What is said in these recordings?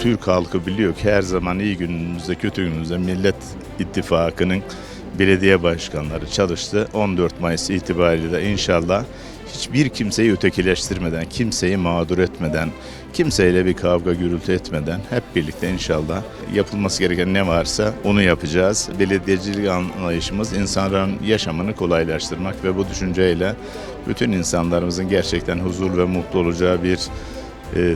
Türk halkı biliyor ki her zaman iyi günümüzde kötü günümüzde Millet İttifakı'nın belediye başkanları çalıştı. 14 Mayıs itibariyle inşallah hiçbir kimseyi ötekileştirmeden, kimseyi mağdur etmeden, kimseyle bir kavga gürültü etmeden hep birlikte inşallah yapılması gereken ne varsa onu yapacağız. Belediyecilik anlayışımız insanların yaşamını kolaylaştırmak ve bu düşünceyle bütün insanlarımızın gerçekten huzur ve mutlu olacağı bir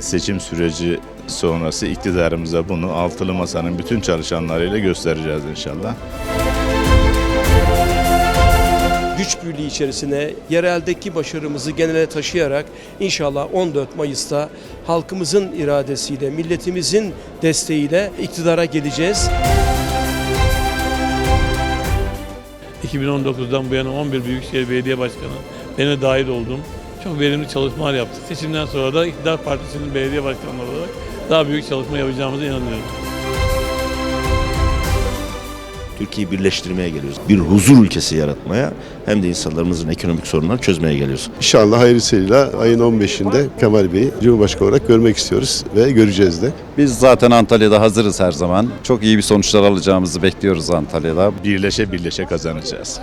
seçim süreci sonrası iktidarımıza bunu altılı masanın bütün çalışanlarıyla göstereceğiz inşallah. güç birliği içerisine yereldeki başarımızı genele taşıyarak inşallah 14 Mayıs'ta halkımızın iradesiyle, milletimizin desteğiyle iktidara geleceğiz. 2019'dan bu yana 11 Büyükşehir Belediye Başkanı ben de dahil oldum. Çok verimli çalışmalar yaptık. Seçimden sonra da İktidar Partisi'nin belediye başkanları olarak daha büyük çalışma yapacağımıza inanıyorum. Türkiye'yi birleştirmeye geliyoruz. Bir huzur ülkesi yaratmaya hem de insanlarımızın ekonomik sorunlarını çözmeye geliyoruz. İnşallah hayırlısıyla ayın 15'inde Kemal Bey'i Cumhurbaşkanı olarak görmek istiyoruz ve göreceğiz de. Biz zaten Antalya'da hazırız her zaman. Çok iyi bir sonuçlar alacağımızı bekliyoruz Antalya'da. Birleşe birleşe kazanacağız.